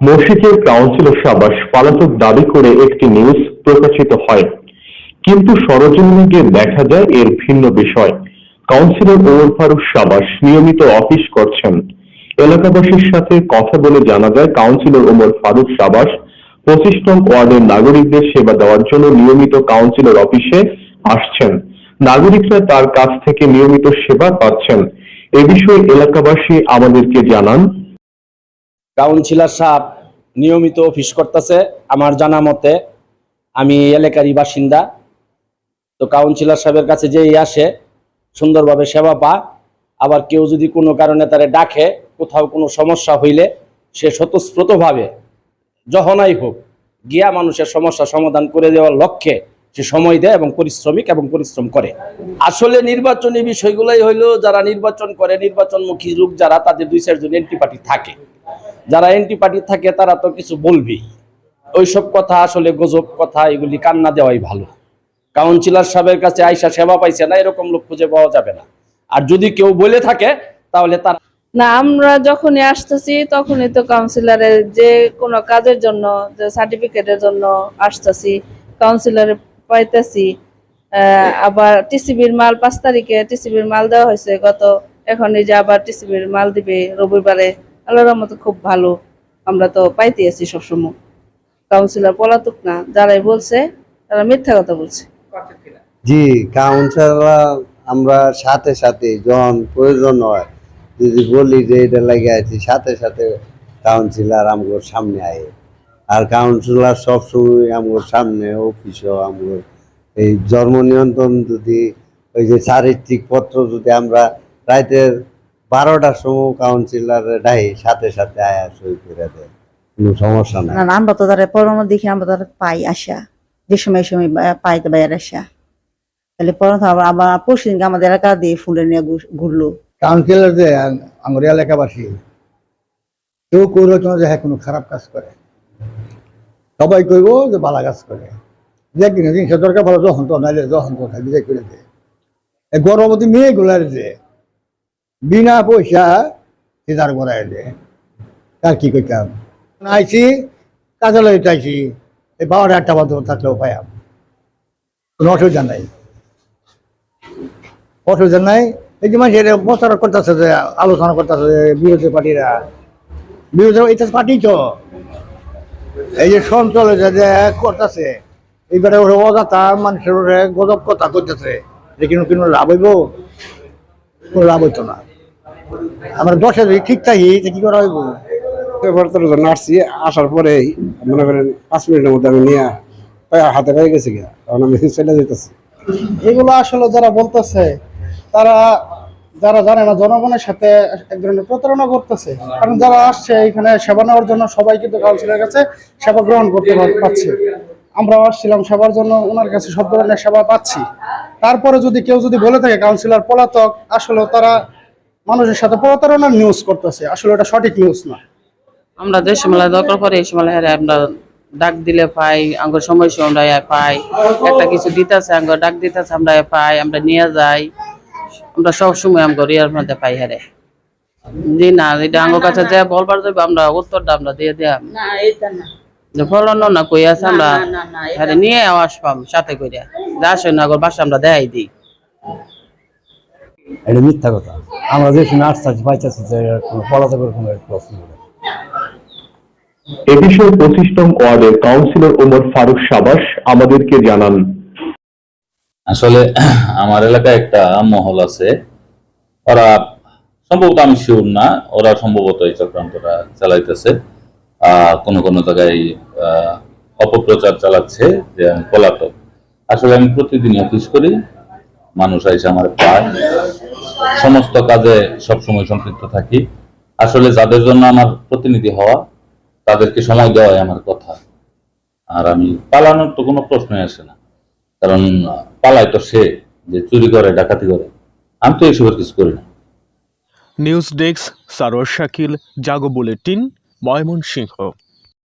মসজিদের কাউন্সিলর সাবাস পলাতক দাবি করে একটি নিউজ প্রকাশিত হয়। কিন্তু সরজমিনে দেখা যায় এর ভিন্ন বিষয়। কাউন্সিলর ওমর ফারুক সাবাস নিয়মিত অফিস করছেন। এলাকাবাসীর সাথে কথা বলে জানা যায়, কাউন্সিলর ওমর ফারুক সাবাস পঁচিশ নং ওয়ার্ডের নাগরিকদের সেবা দেওয়ার জন্য নিয়মিত কাউন্সিলর অফিসে আসছেন। নাগরিকরা তার কাছ থেকে নিয়মিত সেবা পাচ্ছেন। এ বিষয়ে এলাকাবাসী আমাদেরকে জানান কাউন্সিলর সাহেব নিয়মিত অফিস করতেছে। আমার জানা মতে আমি এলাকারই বাসিন্দা। তো কাউন্সিলর সাহেবের কাছে যেই আসে, সুন্দরভাবে সেবা পা। আবার কেউ যদি কোনো কারণে তারে ডাকে, কোথাও কোনো সমস্যা হইলে সে স্বতঃস্ফূর্তভাবে যহনাই হোক, গিয়া মানুষের সমস্যা সমাধান করে দেওয়ার লক্ষ্যে সে সময় দেয় এবং পরিশ্রমিক এবং পরিশ্রম করে। আসলে নির্বাচনী বিষয়গুলোই হইল, যারা নির্বাচন করে, নির্বাচনমুখী লোক যারা, তাদের দুই চারজন এন্ট্রি পার্টি থাকে। যারা এন্টি পার্টি থাকে, তারা তো কিছু বলবেই। ওইসব কথা আসলে গজব কথা, এগুলি কান্না দেওয়াই ভালো। কাউন্সিলর সাহেবের কাছে আইসা সেবা পাইছে না, এরকম লোক খুঁজে পাওয়া যাবে না। আর যদি কেউ বলে থাকে, তাহলে তার না, আমরা যখনই আসতেছি, তখনই তো কাউন্সিলরের যে কোনো কাজের জন্য, যে সার্টিফিকেটের জন্য আসতেছি, কাউন্সিলরে পাইতেছি। আবার টিসিবির মাল পাঁচ তারিখে টিসিবির মাল দেওয়া হয়েছে, গত এখন এই যে আবার টিসিবির মাল দিবে, রবিবারে আল্লাহর মতো খুব ভালো আমরা তো পাইতে আছি সবসময়। কাউন্সিলর পলাতক না, যারাই বলছে, তারা মিথ্যা কথা বলছে। জি কাউন্সিলর আমরা সাথে সাথে যখন প্রয়োজন হয়, যদি বলি যে এটা লাগে আছি, সাথে সাথে কাউন্সিলর আমগোর সামনে আয়। আর কাউন্সিলর সবসময় আমগোর সামনে অফিসও আমগোর এই জন্ম নিয়ন্ত্রণ যদি, ওই যে চারিত্রিক পত্র যদি আমরা রাতের বারোটার সময় কাউন্সিলর ডাই সাথে সাথে আয়া সই করে দেয়। কোনো সমস্যা নাই। না না, আমরা তো তারা পরামর্শ দেখি আমরা তারা পাই আসা। যে সময় এই সময় পাই তো বাইরে আসা। তাহলে পরামর্শ আবার আবার পরশু দিনকে আমাদের এলাকা দিয়ে ফুলে নিয়ে ঘুরলো। কাউন্সিলর যে আমার এলাকাবাসী কেউ না যে হ্যাঁ কোনো খারাপ কাজ করে। সবাই কইব যে ভালো কাজ করে। যে কিনা জিনিস দরকার ভালো যখন তো নাইলে যখন তো থাকবে যে করে দেয়। এই গর্ভবতী মেয়েগুলার যে বিনা পয়সা সিদার করাই দেয় তার কি করতাম আইছি, কাজে লইতে আইছি, এই বারোটা একটা বাদ থাকলেও পাইয়াম। কোনো অসুবিধা নাই। অসুবিধা নাই। এই যে মানুষ এটা প্রচার করতেছে যে, আলোচনা করতেছে যে, বিরোধী পার্টিরা। বিরোধী এটা পার্টি তো। এই যে সঞ্চলে যে করতেছে, এইবারে ওরা অজাতা মানুষের গজব কথা করতেছে যে কিন্তু কোনো লাভ হইব? কোনো লাভ হইতো না। আমরা দশে যদি ঠিক থাকি কি করা হইব? জন্য আসছি আসার পরেই মনে করেন পাঁচ মিনিটের মধ্যে আমি নিয়ে হাতে পেয়ে গেছি গিয়া তখন আমি চলে যেতেছি এগুলো আসলে যারা বলতেছে তারা যারা জানে না জনগণের সাথে এক ধরনের প্রতারণা করতেছে। কারণ যারা আসছে এখানে সেবা নেওয়ার জন্য সবাই কিন্তু কাউন্সিলের কাছে সেবা গ্রহণ করতে পারছে আমরাও আসছিলাম সেবার জন্য ওনার কাছে সব ধরনের সেবা পাচ্ছি। তারপরে যদি কেউ যদি বলে থাকে কাউন্সিলর পলাতক আসলে তারা মানুষের সাথে প্রতারণার নিউজ করতেছে। আসলে এটা সঠিক নিউজ না। আমরা দেশ মেলায় দরকার পরে এই সময় হেরে আমরা ডাক দিলে পাই আঙ্গুর সময় সময় আমরা পাই। একটা কিছু দিতেছে আঙ্গুর ডাক দিতেছে আমরা পাই আমরা নিয়ে যাই। আমরা সব সময় আঙ্গুর ইয়ার মধ্যে পাই হেরে। জি না এটা আঙ্গুর কাছে যে বলবার যাবে আমরা উত্তরটা আমরা দিয়ে দিলাম। না এইটা না। যে ফলন না কই আছে আমরা নিয়ে আসবাম সাথে কইরা। যা আসে না আগর বাসা আমরা দেখাই দিই। এটা মিথ্যা কথা। আমরা যে আসতে পাইতেছি যে কোনো পলাতকের কোনো প্রশ্ন নেই এ বিষয়ে পঁচিশ নং ওয়ার্ডের কাউন্সিলর ওমর ফারুক সাবাস আমাদেরকে জানান। আসলে আমার এলাকায় একটা মহল আছে। ওরা সম্ভবত আমি শিওর না ওরা সম্ভবত এই চক্রান্তটা চালাইতেছে। আহ কোনো কোনো জায়গায় আহ, অপপ্রচার চালাচ্ছে যে আমি পলাতক। আসলে আমি প্রতিদিন অফিস করি মানুষ আইসে আমার পায়। সমস্ত কাজে সবসময় সম্পৃক্ত থাকি। আসলে যাদের জন্য আমার প্রতিনিধি হওয়া, তাদেরকে সময় দেওয়াই আমার কথা। আর আমি পালানোর তো কোনো প্রশ্নই আসে না। কারণ, পালায় তো সে যে চুরি করে, ডাকাতি করে। আমি তো এইসবের কিছু করি না। News desk, Sarwar Shakil, Jago bulletin, Mymensingh.